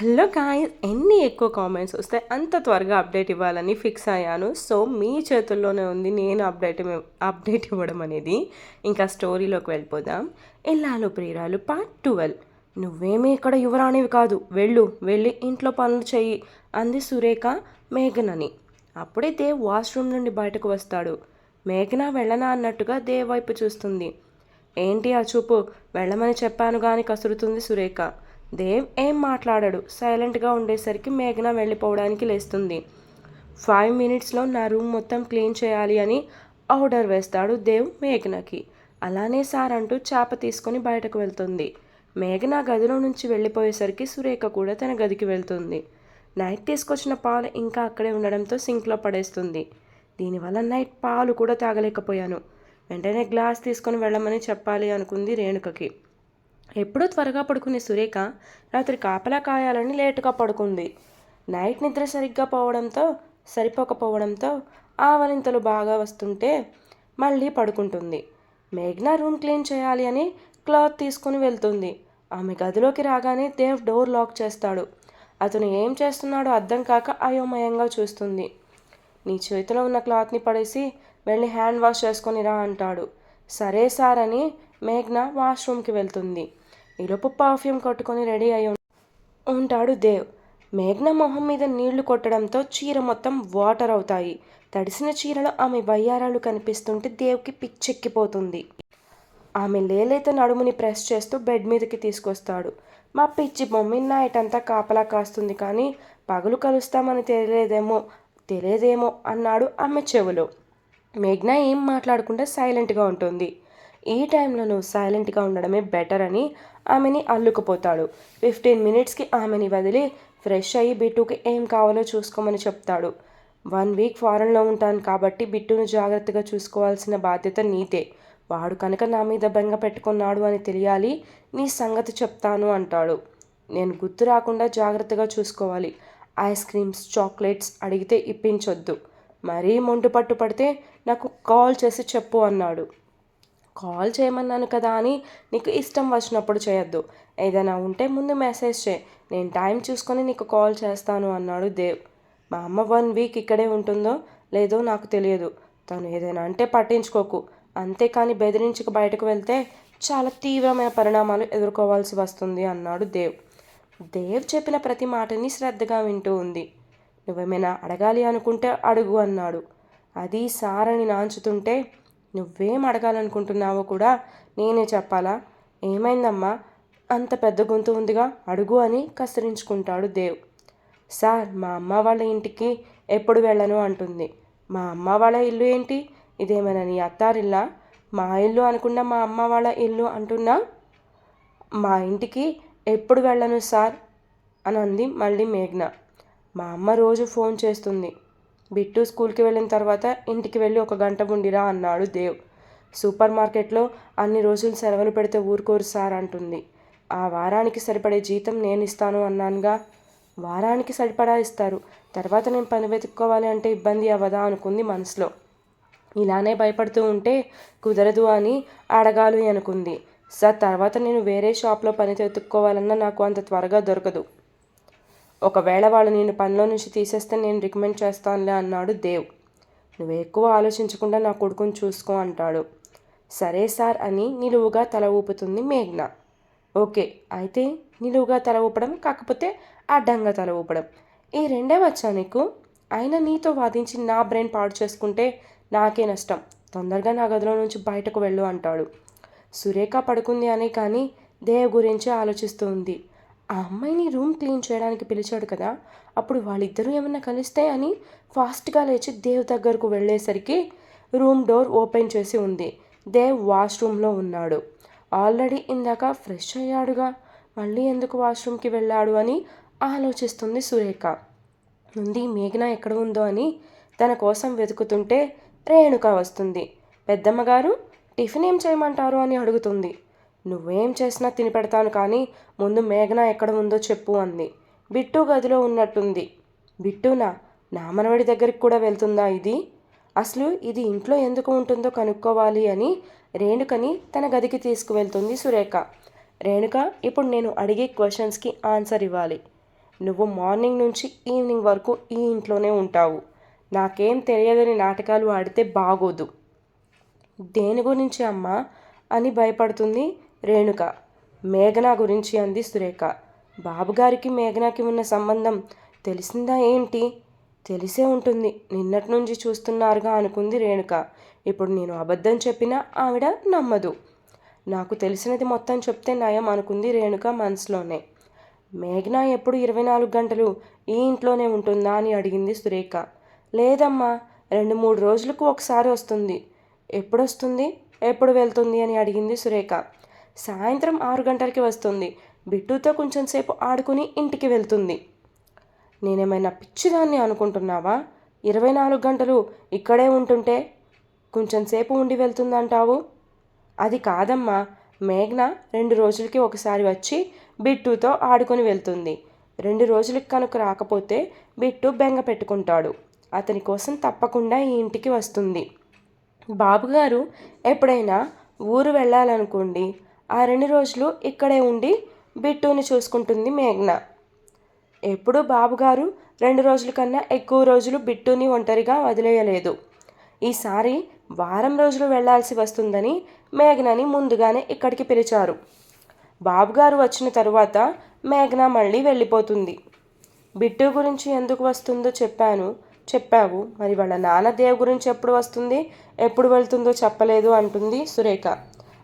Hello guys ఎన్ని ఎక్కువ comments వస్తే అంత త్వరగా అప్డేట్ ఇవ్వాలని ఫిక్స్ అయ్యాను. సో మీ చేతుల్లోనే ఉంది నేను అప్డేట్ అప్డేట్ ఇవ్వడం అనేది. ఇంకా స్టోరీలోకి వెళ్ళిపోదాం. ఇల్లాలు ప్రియురాలు పార్ట్ ట్వెల్వ్ నువ్వేమీ ఇక్కడ యువరాణివి కాదు. వెళ్ళు వెళ్ళి ఇంట్లో పనులు చెయ్యి అంది సురేఖ మేఘనని. అప్పుడే దేవ్ వాష్రూమ్ నుండి బయటకు వస్తాడు. మేఘన వెళ్ళనా అన్నట్టుగా దేవ్ వైపు చూస్తుంది. ఏంటి ఆ చూపు? వెళ్ళమని చెప్పాను కానీ కసురుతుంది సురేఖ. దేవ్ ఏం మాట్లాడాడు. సైలెంట్గా ఉండేసరికి మేఘన వెళ్ళిపోవడానికి లేస్తుంది. ఫైవ్ మినిట్స్లో నా రూమ్ మొత్తం క్లీన్ చేయాలి అని ఆర్డర్ వేస్తాడు దేవ్ మేఘనకి. అలానే సార్ అంటూ చేప తీసుకొని బయటకు వెళ్తుంది. మేఘన గదిలో నుంచి వెళ్ళిపోయేసరికి సురేఖ కూడా తన గదికి వెళ్తుంది. నైట్ తీసుకొచ్చిన పాలు ఇంకా అక్కడే ఉండడంతో సింక్లో పడేస్తుంది. దీనివల్ల నైట్ పాలు కూడా తాగలేకపోయాను. వెంటనే గ్లాస్ తీసుకొని వెళ్ళమని చెప్పాలి అనుకుంది రేణుకకి. ఎప్పుడూ త్వరగా పడుకునే సురేఖ రాత్రి కాపలా కాయాలని లేటుగా పడుకుంది. నైట్ నిద్ర సరిగ్గా పోవడంతో సరిపోకపోవడంతో ఆవలింతలు బాగా వస్తుంటే మళ్ళీ పడుకుంటుంది. మేఘ్నా రూమ్ క్లీన్ చేయాలి అని క్లాత్ తీసుకుని వెళ్తుంది. ఆమె గదిలోకి రాగానే దేవ్ డోర్ లాక్ చేస్తాడు. అతను ఏం చేస్తున్నాడో అర్థం కాక అయోమయంగా చూస్తుంది. నీ చేతిలో ఉన్న క్లాత్ని పడేసి వెళ్ళి హ్యాండ్ వాష్ చేసుకొని రా అంటాడు. సరే సార్ అని మేఘ్న వాష్రూమ్కి వెళ్తుంది. ఈలోపు పర్ఫ్యూమ్ కట్టుకొని రెడీ అయి ఉంటాడు దేవ్. మేఘ్న మొహం మీద నీళ్ళు కొట్టడంతో చీర మొత్తం వాటర్ అవుతాయి. తడిసిన చీరలో ఆమె వయ్యారాలు కనిపిస్తుంటే దేవ్కి పిచ్చెక్కిపోతుంది. ఆమె లేలేత నడుముని ప్రెస్ చేస్తూ బెడ్ మీదకి తీసుకొస్తాడు. మా పిచ్చి మమ్మీ నైట్ అంతా కాపలా కాస్తుంది కానీ పగలు కలుస్తామని తెలియదేమో తెలియదేమో అన్నాడు ఆమె చెవులో. మేఘ్న ఏం మాట్లాడకుండా సైలెంట్గా ఉంటుంది. ఈ టైంలో నువ్వు సైలెంట్గా ఉండడమే బెటర్ అని ఆమెని అల్లుకుపోతాడు. ఫిఫ్టీన్ మినిట్స్కి ఆమెని వదిలి ఫ్రెష్ అయ్యి బిట్టుకి ఏం కావాలో చూసుకోమని చెప్తాడు. వన్ వీక్ ఫారెన్లో ఉంటాను కాబట్టి బిట్టును జాగ్రత్తగా చూసుకోవాల్సిన బాధ్యత నీదే. వాడు కనుక నా మీద బెంగ పెట్టుకున్నాడు అని తెలియాలి నీ సంగతి చెప్తాను అంటాడు. నేను గుర్తు రాకుండా జాగ్రత్తగా చూసుకోవాలి. ఐస్ క్రీమ్స్ చాక్లెట్స్ అడిగితే ఇప్పించొద్దు. మరీ మొండు పట్టు పడితే నాకు కాల్ చేసి చెప్పు అన్నాడు. కాల్ చేయమన్నాను కదా అని నీకు ఇష్టం వచ్చినప్పుడు చేయొద్దు. ఏదైనా ఉంటే ముందు మెసేజ్ చేయి. నేను టైం చూసుకొని నీకు కాల్ చేస్తాను అన్నాడు దేవ్. మా అమ్మ వన్ వీక్ ఇక్కడే ఉంటుందో లేదో నాకు తెలియదు. తను ఏదైనా అంటే పట్టించుకోకు. అంతేకాని బెదిరించుకు బయటకు వెళ్తే చాలా తీవ్రమైన పరిణామాలు ఎదుర్కోవాల్సి వస్తుంది అన్నాడు దేవ్. దేవ్ చెప్పిన ప్రతి మాటని శ్రద్ధగా వింటూ ఉంది. నువ్వేమైనా అడగాలి అనుకుంటే అడుగు అన్నాడు. అది సారని నాంచుతుంటే నువ్వేం అడగాలనుకుంటున్నావో కూడా నేనే చెప్పాలా? ఏమైందమ్మా? అంత పెద్ద గొంతు ఉందిగా అడుగు అని కసిరించుకుంటాడు దేవ్. సార్ మా అమ్మ వాళ్ళ ఇంటికి ఎప్పుడు వెళ్ళను అంటుంది. మా అమ్మ వాళ్ళ ఇల్లు ఏంటి? ఇదేమైనా నీ అత్తారిల్లా? మా ఇల్లు అనుకున్నా మా అమ్మ వాళ్ళ ఇల్లు అంటున్నా? మా ఇంటికి ఎప్పుడు వెళ్ళను సార్? అని అంది మళ్ళీ మేఘ్న. మా అమ్మ రోజు ఫోన్ చేస్తుంది. బిట్టు స్కూల్కి వెళ్ళిన తర్వాత ఇంటికి వెళ్ళి ఒక గంట ఉండిరా అన్నాడు దేవ్. సూపర్ మార్కెట్లో అన్ని రోజులు సెలవులు పెడితే ఊరుకోరు సార్ అంటుంది. ఆ వారానికి సరిపడే జీతం నేను ఇస్తాను అన్నానుగా. వారానికి సరిపడా ఇస్తారు. తర్వాత నేను పని వెతుక్కోవాలి అంటే ఇబ్బంది అవ్వదా అనుకుంది మనసులో. ఇలానే భయపడుతూ ఉంటే కుదరదు అని అడగాలి అనుకుంది. సార్ తర్వాత నేను వేరే షాప్లో పని వెతుక్కోవాలన్నా నాకు అంత త్వరగా దొరకదు. ఒకవేళ వాళ్ళు నేను పనిలో నుంచి తీసేస్తే నేను రికమెండ్ చేస్తానులే అన్నాడు దేవ్. నువ్వు ఎక్కువ ఆలోచించకుండా నా కొడుకుని చూసుకో అంటాడు. సరే సార్ అని నిలువుగా తల ఊపుతుంది మేఘ్న. ఓకే అయితే నిలువుగా తల ఊపడం కాకపోతే అడ్డంగా తల ఊపడం. ఈ రెండే వచ్చా నీకు? అయినా నీతో వాదించి నా బ్రెయిన్ పాడు చేసుకుంటే నాకే నష్టం. తొందరగా నా గదిలో నుంచి బయటకు వెళ్ళు అంటాడు. సురేఖ పడుకుంది అనే కానీ దేవ్ గురించి ఆలోచిస్తూ ఉంది. ఆ అమ్మాయిని రూమ్ క్లీన్ చేయడానికి పిలిచాడు కదా అప్పుడు వాళ్ళిద్దరూ ఏమన్నా కలిస్తే అని ఫాస్ట్గా లేచి దేవ్ దగ్గరకు వెళ్ళేసరికి రూమ్ డోర్ ఓపెన్ చేసి ఉంది. దేవ్ వాష్రూమ్లో ఉన్నాడు. ఆల్రెడీ ఇందాక ఫ్రెష్ అయ్యాడుగా మళ్ళీ ఎందుకు వాష్రూమ్కి వెళ్ళాడు అని ఆలోచిస్తుంది సురేఖ. ఉంది మేఘన ఎక్కడ ఉందో అని తన కోసం వెతుకుతుంటే రేణుక వస్తుంది. పెద్దమ్మగారు టిఫిన్ ఏం చేయమంటారు అని అడుగుతుంది. నువ్వేం చేసినా తిని పెడతాను కానీ ముందు మేఘన ఎక్కడ ఉందో చెప్పు అంది. బిట్టు గదిలో ఉన్నట్టుంది. బిట్టునా? నా మనవడి దగ్గరికి కూడా వెళ్తుందా ఇది? అసలు ఇది ఇంట్లో ఎందుకు ఉంటుందో కనుక్కోవాలి అని రేణుకని తన గదికి తీసుకువెళ్తుంది సురేఖ. రేణుక ఇప్పుడు నేను అడిగే క్వశ్చన్స్కి ఆన్సర్ ఇవ్వాలి. నువ్వు మార్నింగ్ నుంచి ఈవినింగ్ వరకు ఈ ఇంట్లోనే ఉంటావు. నాకేం తెలియదని నాటకాలు ఆడితే బాగోదు. దేని గురించి అమ్మా? అని భయపడుతుంది రేణుక. మేఘన గురించి అంది సురేఖ. బాబుగారికి మేఘనాకి ఉన్న సంబంధం తెలిసిందా ఏంటి? తెలిసే ఉంటుంది. నిన్నటి నుంచి చూస్తున్నారుగా అనుకుంది రేణుక. ఇప్పుడు నేను అబద్ధం చెప్పినా ఆవిడ నమ్మదు. నాకు తెలిసినది మొత్తం చెప్తే నయం అనుకుంది రేణుక మనసులోనే. మేఘన ఎప్పుడు ఇరవై నాలుగు గంటలు ఈ ఇంట్లోనే ఉంటుందా అని అడిగింది సురేఖ. లేదమ్మా రెండు మూడు రోజులకు ఒకసారి వస్తుంది. ఎప్పుడు వస్తుంది ఎప్పుడు వెళ్తుంది అని అడిగింది సురేఖ. సాయంత్రం ఆరు గంటలకి వస్తుంది. బిట్టుతో కొంచెం సేపు ఆడుకుని ఇంటికి వెళ్తుంది. నేనేమైనా పిచ్చిదాన్ని అనుకుంటున్నావా? ఇరవై నాలుగు గంటలు ఇక్కడే ఉంటుంటే కొంచెం సేపు ఉండి వెళ్తుందంటావు? అది కాదమ్మా. మేఘన రెండు రోజులకి ఒకసారి వచ్చి బిట్టుతో ఆడుకొని వెళ్తుంది. రెండు రోజులకి కనుక రాకపోతే బిట్టు బెంగ పెట్టుకుంటాడు. అతని కోసం తప్పకుండా ఈ ఇంటికి వస్తుంది. బాబుగారు ఎప్పుడైనా ఊరు వెళ్ళాలనుకోండి ఆ రెండు రోజులు ఇక్కడే ఉండి బిట్టుని చూసుకుంటుంది మేఘన. ఎప్పుడు బాబుగారు రెండు రోజుల కన్నా ఎక్కువ రోజులు బిట్టుని ఒంటరిగా వదిలేయలేదు. ఈసారి వారం రోజులు వెళ్ళాల్సి వస్తుందని మేఘ్నని ముందుగానే ఇక్కడికి పిలిచారు. బాబుగారు వచ్చిన తరువాత మేఘన మళ్ళీ వెళ్ళిపోతుంది. బిట్టు గురించి ఎందుకు వస్తుందో చెప్పాను చెప్పావు. మరి వాళ్ళ నాన్న దేవ్ గురించి ఎప్పుడు వస్తుంది ఎప్పుడు వెళ్తుందో చెప్పలేదు అంటుంది సురేఖ.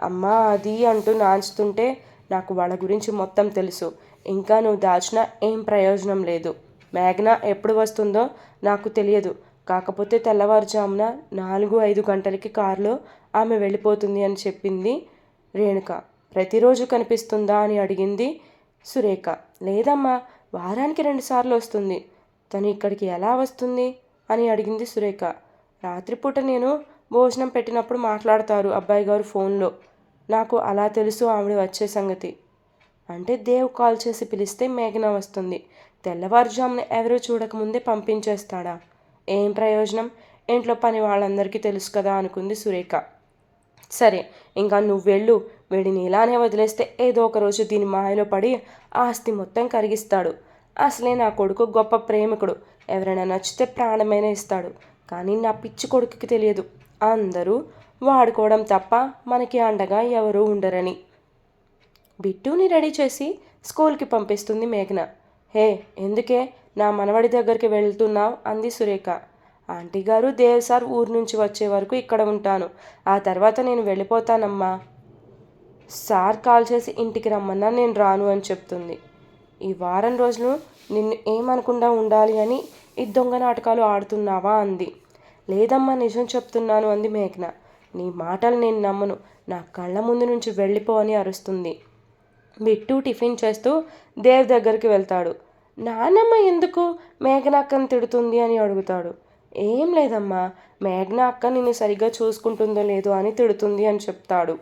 అమ్మా అది అంటూ నాంచుతుంటే నాకు వాళ్ళ గురించి మొత్తం తెలుసు. ఇంకా నువ్వు దాచినా ఏం ప్రయోజనం లేదు. మేఘన ఎప్పుడు వస్తుందో నాకు తెలియదు. కాకపోతే తెల్లవారుజామున నాలుగు ఐదు గంటలకి కారులో ఆమె వెళ్ళిపోతుంది అని చెప్పింది రేణుక. ప్రతిరోజు కనిపిస్తుందా అని అడిగింది సురేఖ. లేదమ్మా వారానికి రెండుసార్లు వస్తుంది. తను ఇక్కడికి ఎలా వస్తుంది అని అడిగింది సురేఖ. రాత్రిపూట నేను భోజనం పెట్టినప్పుడు మాట్లాడతారు అబ్బాయి గారు ఫోన్లో. నాకు అలా తెలుసు ఆవిడ వచ్చే సంగతి. అంటే దేవ్ కాల్ చేసి పిలిస్తే మేఘన వస్తుంది. తెల్లవారుజామున ఎవరూ చూడకముందే పంపించేస్తాడా? ఏం ప్రయోజనం? ఇంట్లో పని వాళ్ళందరికీ తెలుసు కదా అనుకుంది సురేఖ. సరే ఇంకా నువ్వు వెళ్ళు. వీడిని ఇలానే వదిలేస్తే ఏదో ఒక రోజు దీని మాయలో పడి ఆస్తి మొత్తం కరిగిస్తాడు. అసలే నా కొడుకు గొప్ప ప్రేమికుడు. ఎవరైనా నచ్చితే ప్రాణమైనా ఇస్తాడు. కానీ నా పిచ్చి కొడుకుకి తెలియదు. అందరూ వాడుకోవడం తప్ప మనకి అండగా ఎవరూ ఉండరని. బిట్టుని రెడీ చేసి స్కూల్కి పంపిస్తుంది మేఘన. హే ఎందుకే నా మనవడి దగ్గరికి వెళ్తున్నావు? అంది సురేఖ. ఆంటీ గారు దేవ్ సార్ ఊరు నుంచి వచ్చే వరకు ఇక్కడ ఉంటాను. ఆ తర్వాత నేను వెళ్ళిపోతానమ్మా. సార్ కాల్ చేసి ఇంటికి రమ్మన్నా నేను రాను అని చెప్తుంది. ఈ వారం రోజులు నిన్ను ఏమనకుండా ఉండాలి అని ఈ దొంగ నాటకాలు ఆడుతున్నావా? అంది. లేదమ్మా నిజం చెప్తున్నాను అంది మేఘన. నీ మాటలు నేను నమ్మను. నా కళ్ళ ముందు నుంచి వెళ్ళిపో అని అరుస్తుంది. బిట్టు టిఫిన్ చేస్తూ దేవ్ దగ్గరికి వెళ్తాడు. నానమ్మ ఎందుకు మేఘన అక్కని తిడుతుంది అని అడుగుతాడు. ఏం లేదమ్మా మేఘన అక్క నిన్ను సరిగ్గా చూసుకుంటుందో లేదో అని తిడుతుంది అని చెప్తాడు.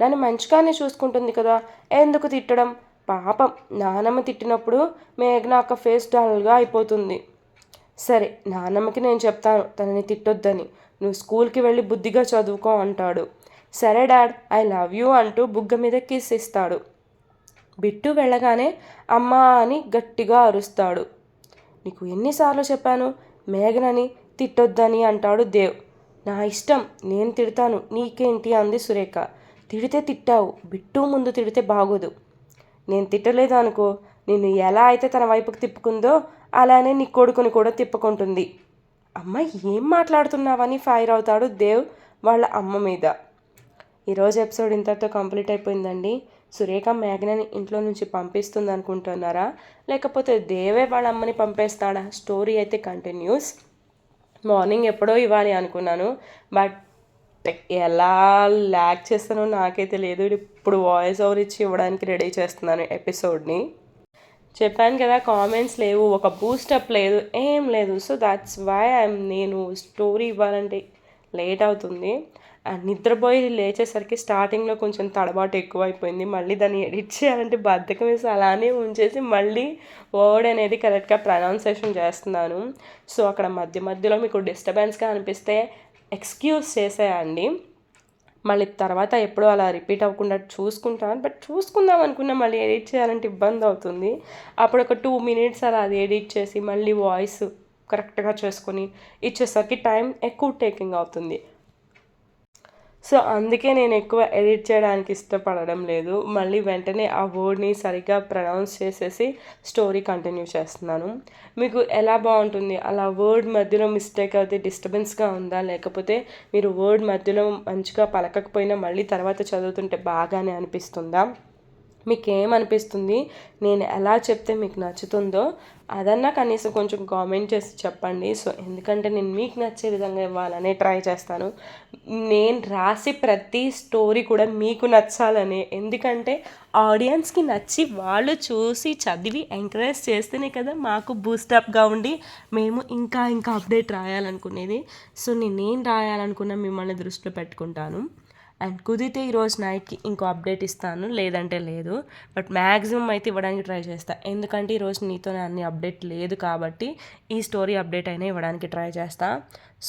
నన్ను మంచిగానే చూసుకుంటుంది కదా ఎందుకు తిట్టడం? పాపం నానమ్మ తిట్టినప్పుడు మేఘన అక్క ఫేస్ డల్గా అయిపోతుంది. సరే నానమ్మకి నేను చెప్తాను తనని తిట్టొద్దని. నువ్వు స్కూల్కి వెళ్ళి బుద్ధిగా చదువుకో అంటాడు. సరే డాడ్ ఐ లవ్ యూ అంటూ బుగ్గ మీద కిస్ ఇస్తాడు. బిట్టు వెళ్ళగానే అమ్మా అని గట్టిగా అరుస్తాడు. నీకు ఎన్నిసార్లు చెప్పాను మేఘనని తిట్టొద్దని అంటాడు దేవ్. నా ఇష్టం నేను తిడతాను నీకేంటి అంది సురేఖ. తిడితే తిట్టావు బిట్టు ముందు తిడితే బాగోదు. నేను తిట్టలేదు అనుకో నిన్ను ఎలా అయితే తన వైపుకి తిప్పుకుందో అలానే నీ కొడుకుని కూడా తిప్పుకుంటుంది. అమ్మ ఏం మాట్లాడుతున్నావని ఫైర్ అవుతాడు దేవ్ వాళ్ళ అమ్మ మీద. ఈరోజు ఎపిసోడ్ ఇంతటితో కంప్లీట్ అయిపోయిందండి. సురేఖ మేఘనని ఇంట్లో నుంచి పంపిస్తుంది అనుకుంటున్నారా లేకపోతే దేవే వాళ్ళ అమ్మని పంపేస్తాడా? స్టోరీ అయితే కంటిన్యూస్. మార్నింగ్ ఎప్పుడో ఇవ్వాలి అనుకున్నాను. బట్ ఎలా ల్యాక్ చేస్తానో నాకైతే లేదు. ఇప్పుడు వాయిస్ ఓవర్ ఇచ్చి ఇవ్వడానికి రెడీ చేస్తున్నాను ఎపిసోడ్ని. చెప్పాను కదా కామెంట్స్ లేవు ఒక బూస్టప్ లేదు ఏం లేదు. సో దాట్స్ వై ఐఎమ్ నేను స్టోరీ ఇవ్వాలంటే లేట్ అవుతుంది. నిద్రపోయి లేచేసరికి స్టార్టింగ్లో కొంచెం తడబాటు ఎక్కువైపోయింది. మళ్ళీ దాన్ని ఎడిట్ చేయాలంటే బద్ధకం వేసి అలానే ఉంచేసి మళ్ళీ వర్డ్ అనేది కరెక్ట్గా ప్రనౌన్సేషన్ చేస్తున్నాను. సో అక్కడ మధ్య మధ్యలో మీకు డిస్టర్బెన్స్గా అనిపిస్తే ఎక్స్క్యూజ్ చేసేయండి. మళ్ళీ తర్వాత ఎప్పుడూ అలా రిపీట్ అవ్వకుండా చూసుకుంటాను. బట్ చూసుకుందాం అనుకున్నా మళ్ళీ ఎడిట్ చేయాలంటే ఇబ్బంది అవుతుంది. అప్పుడు ఒక టూ మినిట్స్ అలా అది ఎడిట్ చేసి మళ్ళీ వాయిస్ కరెక్ట్గా చేసుకొని ఇచ్చేసరికి టైం ఎక్కువ టేకింగ్ అవుతుంది. సో అందుకే నేను ఎక్కువ ఎడిట్ చేయడానికి ఇష్టపడడం లేదు. మళ్ళీ వెంటనే ఆ వర్డ్ని సరిగ్గా ప్రొనౌన్స్ చేసేసి స్టోరీ కంటిన్యూ చేస్తున్నాను. మీకు ఎలా బాగుంటుంది? అలా వర్డ్ మధ్యలో మిస్టేక్ అయితే డిస్టర్బెన్స్గా ఉందా? లేకపోతే మీరు వర్డ్ మధ్యలో మంచిగా పలకకపోయినా మళ్ళీ తర్వాత చదువుతుంటే బాగానే అనిపిస్తుందా? మీకు ఏమనిపిస్తుంది నేను ఎలా చెప్తే మీకు నచ్చుతుందో అదన్నా కనీసం కొంచెం కామెంట్ చేసి చెప్పండి. సో ఎందుకంటే నేను మీకు నచ్చే విధంగా ఇవ్వాలని ట్రై చేస్తాను. నేను రాసి ప్రతి స్టోరీ కూడా మీకు నచ్చాలని. ఎందుకంటే ఆడియన్స్కి నచ్చి వాళ్ళు చూసి చదివి ఎంకరేజ్ చేస్తేనే కదా మాకు బూస్టప్గా ఉండి మేము ఇంకా ఇంకా అప్డేట్ రాయాలనుకునేది. సో నేనేం రాయాలనుకున్నా మిమ్మల్ని దృష్టిలో పెట్టుకుంటాను. అండ్ కుదిరితే ఈరోజు నైట్కి ఇంకో అప్డేట్ ఇస్తాను. లేదంటే లేదు. బట్ మ్యాక్సిమం అయితే ఇవ్వడానికి ట్రై చేస్తాను ఎందుకంటే ఈరోజు నీతో అన్ని అప్డేట్ లేదు కాబట్టి ఈ స్టోరీ అప్డేట్ అయినా ఇవ్వడానికి ట్రై చేస్తాను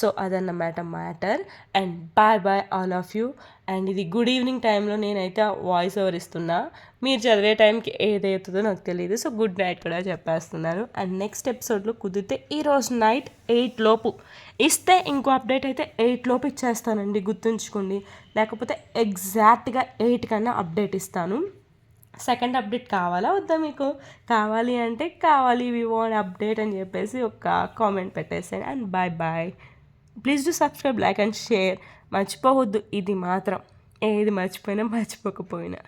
సో అదన్నమాట matter and bye bye all of you. And ఇది గుడ్ ఈవినింగ్ టైంలో నేనైతే వాయిస్ ఓవర్ ఇస్తున్నా. మీరు చదివే టైంకి ఏదైతుందో నాకు తెలియదు సో గుడ్ నైట్ కూడా చెప్పేస్తున్నాను అండ్ నెక్స్ట్ ఎపిసోడ్లో కుదిరితే ఈరోజు నైట్ ఎయిట్ లోపు. ఇస్తే ఇంకో అప్డేట్ అయితే ఎయిట్ లోపు ఇచ్చేస్తానండి. గుర్తుంచుకోండి. లేకపోతే ఎగ్జాక్ట్గా ఎయిట్ కన్నా అప్డేట్ ఇస్తాను. సెకండ్ అప్డేట్ కావాలా వద్దా మీకు? కావాలి అంటే కావాలి. వి వాంట్ అప్డేట్ అని చెప్పేసి ఒక కామెంట్ పెట్టేసాను and bye bye. Please do subscribe like and share మర్చిపోవద్దు. ఇది మాత్రం. ఏది మర్చిపోయినా మర్చిపోకపోయినా.